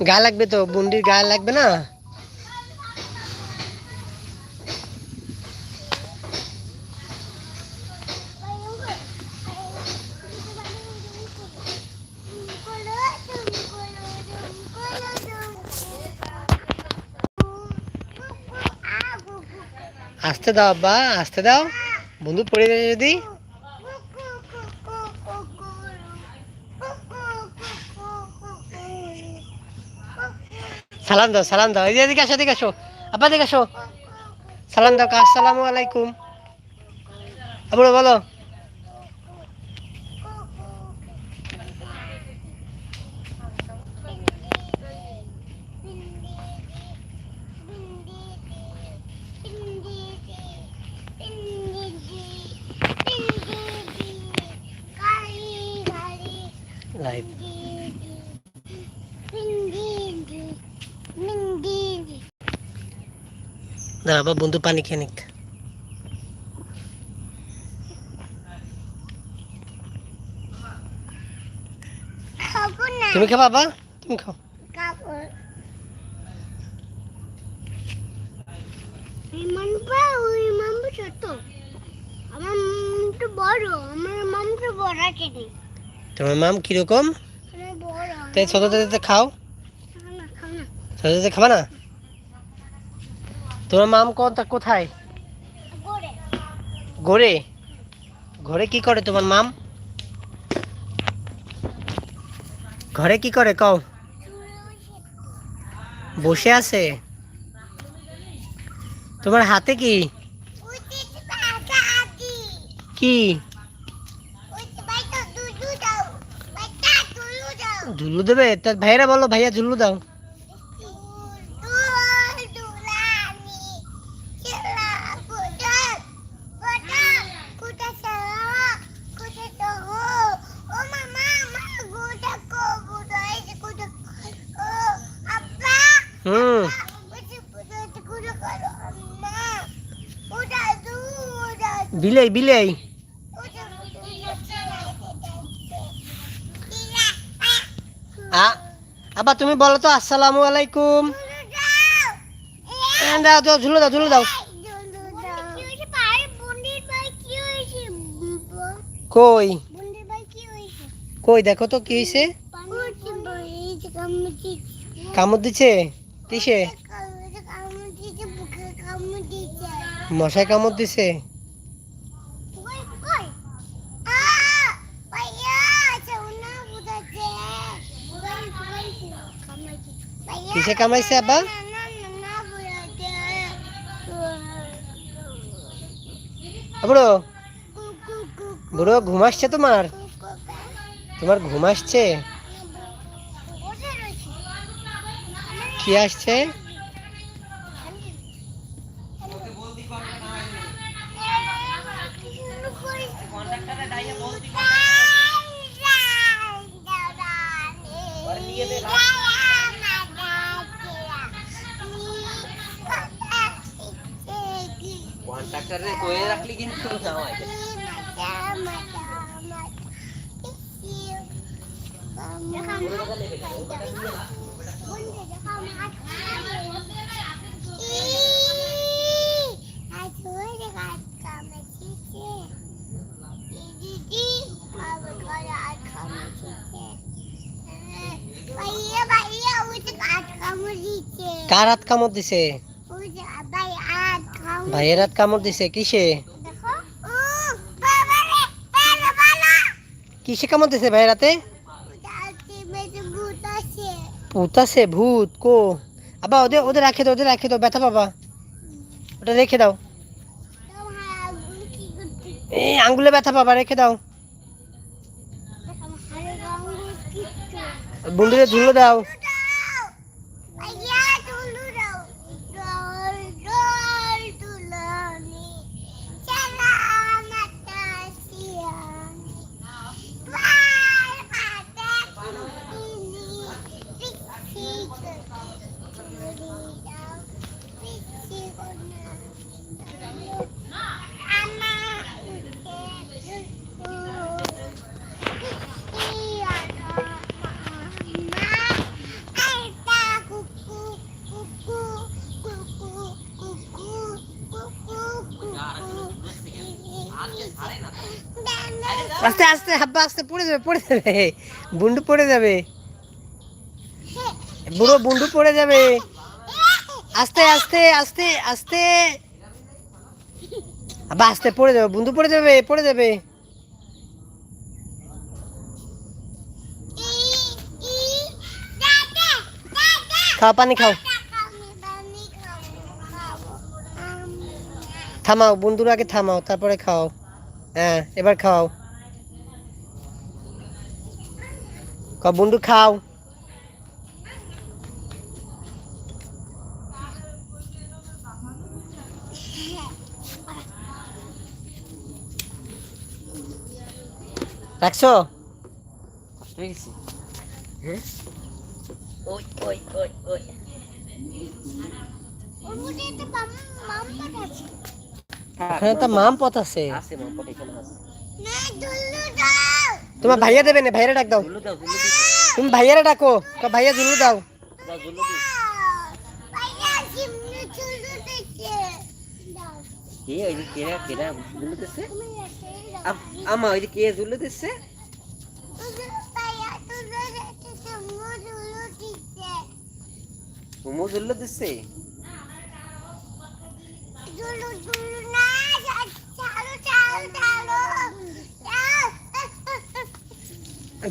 গা লাগবে তো বুন্ডির গা লাগবে না? আসতে দাও আব্বা, আসতে দাও। বন্ধু পড়ে যাবে যদি। সালাম দাও সালাম দাও এই যে এদিকে আসো এদিকে আসো আব্বা এদিকে আসো সালাম দাও আসসালামু আলাইকুম আবুড়ো বলো লাইভ দাঁড়া আবার বন্ধু পানি খেয়ে নিক। তুমি খাবা বাবা? তুমি খাও। তোমার মাম কীরকম? ছোট খাও। খাও না। না খাবা না? তোমার মাম কোথা কোথায়? ঘরে। ঘরে? কি করে তোমার মাম? ঘরে কি করে কও? বসে আছে? তোমার হাতে কি? কি? ঝুল্লু দেবে? তার ভাইরা বলো ভাইয়া ঝুল্লু দাও। বিলেই বিলেই। আবার তুমি বলো তো, আসসালামু আলাইকুম। দাও দাও, ঝুলো দাও ঝুলো দাও। কই? কই, দেখো তো, কি হয়েছে কামড় দিছে? কিসে? মশাই কামড় দিছে। কিসে কামাইছে আব্বা? বুড়ো বুড়ো ঘুম আসছে তোমার? তোমার ঘুম আসছে? কি আসছে? কন্ট্রাক্টরে কয়ে রাখলি কিন্তু নামাই ভাইয়া ভাইয়া ওই যে কাজ কামড় দিচ্ছে কার হাত কামড় দিছে ওই যে ভাই আজ কামড় ভাইয়ের হাত কামড় দিছে কিসে? বাবা বাবা বাবা। কিসে কামড় দিছে ভাইয়ের হাতে ভূত আছে। ভূত কো? আবা ওদের ওদের রাখে দাও ওদের রাখে দাও ব্যথা পাবা। ওটা রেখে দাও। এই আঙ্গুলে ব্যথা পাবা রেখে দাও। বন্ধুরে ঝুলো দাও। আস্তে আস্তে, হাব্বা, আস্তে, পড়ে যাবে পড়ে যাবে। বুন্ডু পড়ে যাবে। বুড়ো বুন্ডু পড়ে যাবে। আস্তে আস্তে আস্তে আস্তে। আব্বা আস্তে, পড়ে যাবে বুন্দু পড়ে যাবে পড়ে যাবে। খাও, পানি খাও। থামাও বন্ধুর আগে থামাও, তারপরে খাও। হ্যাঁ এবার খাও। ক বন্ধু খাও। রাখছো? ওই ওই ওই ওই। এখানে তো মাম পথ আছে। তোমার ভাইয়া দেবে না ভাইয়ারা ডাক দাও। তুমি ভাইয়ারা ডাকো ভাইয়া জুলু দাও। আমা ওই কে জুলু দিচ্ছে মোমো জুলু দিচ্ছে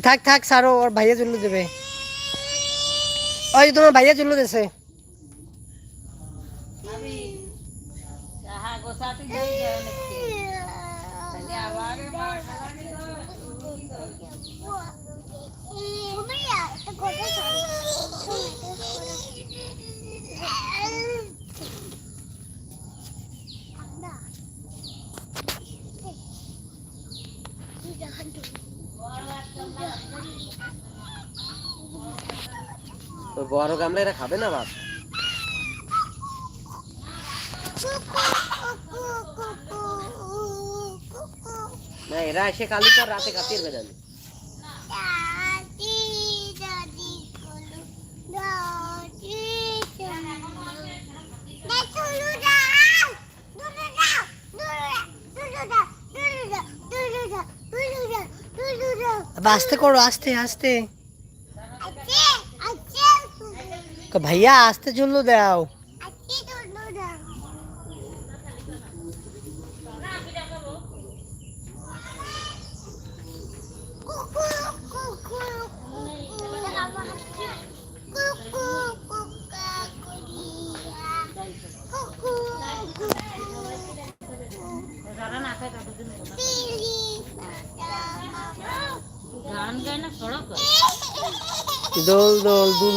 থাক থাক সারো ওর ভাইয়া জুল্লু দেবে। ওই যে তোমার ভাইয়া জুল্লু দেছে। ওই বড় গামলা এরা খাবে না বাপ? না, এরা এসে কালি পর রাতে কাটিয়ে বেদানি আস্তে করো আস্তে আস্তে। ভাইয়া আস্তে জুল্লু দাও। Dol dol dul